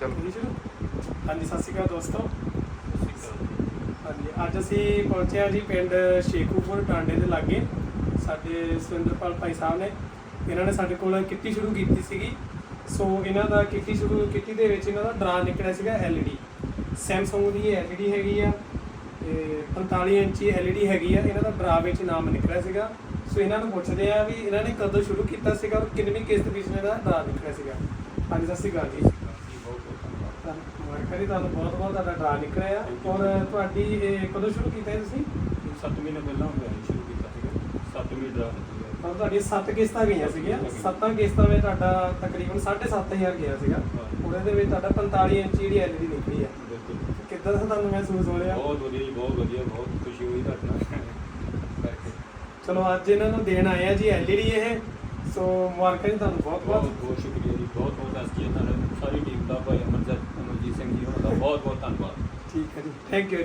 ਚਲੋ ਜੀ ਸ਼ੁਰੂ ਹਾਂਜੀ, ਸਤਿ ਸ਼੍ਰੀ ਅਕਾਲ ਦੋਸਤੋ। ਹਾਂਜੀ, ਅੱਜ ਅਸੀਂ ਪਹੁੰਚੇ ਹਾਂ ਜੀ ਪਿੰਡ ਸ਼ੇਖੂਪੁਰ ਟਾਂਡੇ ਦੇ ਲਾਗੇ। ਸਾਡੇ ਸੁਰਿੰਦਰਪਾਲ ਭਾਈ ਸਾਹਿਬ ਨੇ, ਇਹਨਾਂ ਨੇ ਸਾਡੇ ਕੋਲ ਕਿੱਟੀ ਸ਼ੁਰੂ ਕੀਤੀ ਸੀਗੀ। ਸੋ ਇਹਨਾਂ ਦਾ ਕਿੱਟੀ ਸ਼ੁਰੂ, ਕਿੱਟੀ ਦੇ ਵਿੱਚ ਇਹਨਾਂ ਦਾ ਡਰਾ ਨਿਕਲਿਆ ਸੀਗਾ LED ਸੈਮਸੰਗ ਦੀ ਇਹ LED ਹੈਗੀ ਆ ਤੇ 45 ਇੰਚੀ LED ਹੈਗੀ ਆ। ਇਹਨਾਂ ਦਾ ਡਰਾ ਵਿੱਚ ਨਾਮ ਨਿਕਲਿਆ ਸੀਗਾ। ਸੋ ਇਹਨਾਂ ਨੂੰ ਪੁੱਛਦੇ ਆ ਵੀ ਇਹਨਾਂ ਨੇ ਕਦੋਂ ਸ਼ੁਰੂ ਕੀਤਾ ਸੀਗਾ ਔਰ ਕਿੰਨੀ ਕਿਸ਼ਤ ਵਿੱਚ ਇਹਨਾਂ ਦਾ ਡਰਾ ਨਿਕਲਿਆ ਸੀਗਾ। ਹਾਂਜੀ, ਸਤਿ ਸ਼੍ਰੀ ਅਕਾਲ ਜੀ। ਜੀ ਤੁਹਾਨੂੰ ਬਹੁਤ ਬਹੁਤ ਤੁਹਾਡਾ ਡਰਾ ਨਿਕਲਿਆ। ਔਰ ਤੁਹਾਡੀ ਇਹ ਕਦੋਂ ਸ਼ੁਰੂ ਕੀਤਾ ਹੈ ਤੁਸੀਂ? ਸੱਤ ਮਹੀਨੇ ਪਹਿਲਾਂ ਹੋਇਆ ਸੀ ਸ਼ੁਰੂ ਕੀਤਾ ਸੀਗਾ। ਸੱਤ ਮਹੀਨੇ ਦਾ ਤਾਂ ਤੁਹਾਡੀਆਂ 7 ਕਿਸ਼ਤਾਂ ਗਈਆਂ ਸੀਗੀਆਂ। 7 ਕਿਸ਼ਤਾਂ ਵਿੱਚ ਤੁਹਾਡਾ ਤਕਰੀਬਨ 7500 ਗਿਆ ਸੀਗਾ। ਉਹਦੇ ਦੇ ਵਿੱਚ ਤੁਹਾਡਾ 45 ਇੰਚ ਜਿਹੜੀ LED ਨਿਕਲੀ ਆ। ਕਿੱਦਾਂ ਦਾ ਤੁਹਾਨੂੰ ਮਹਿਸੂਸ ਹੋ ਰਿਹਾ? ਬਹੁਤ ਵਧੀਆ ਜੀ ਬਹੁਤ ਵਧੀਆ ਬਹੁਤ ਖੁਸ਼ੀ ਹੋਈ ਤੁਹਾਡੇ ਨਾਲ। ਚਲੋ ਅੱਜ ਇਹਨਾਂ ਨੂੰ ਦੇਣ ਆਏ ਆ ਜੀ LED ਇਹ। ਸੋ ਮੁਬਾਰਕਾਂ ਜੀ ਤੁਹਾਨੂੰ ਬਹੁਤ ਬਹੁਤ। ਬਹੁਤ ਸ਼ੁਕਰੀਆ ਜੀ ਬਹੁਤ ਬਹੁਤ ਐਸਜੀ ਨਾਲ ਸਾਰੀ ਟੀਮ ਦਾ ਭਾਈ ਅਮਰਜੀਤ ਅਮਰਜੀਤ ਸਿੰਘ ਜੀ ਉਹਨਾਂ ਦਾ ਬਹੁਤ ਬਹੁਤ ਧੰਨਵਾਦ। ਠੀਕ ਹੈ ਜੀ। ਥੈਂਕ ਯੂ ਜੀ।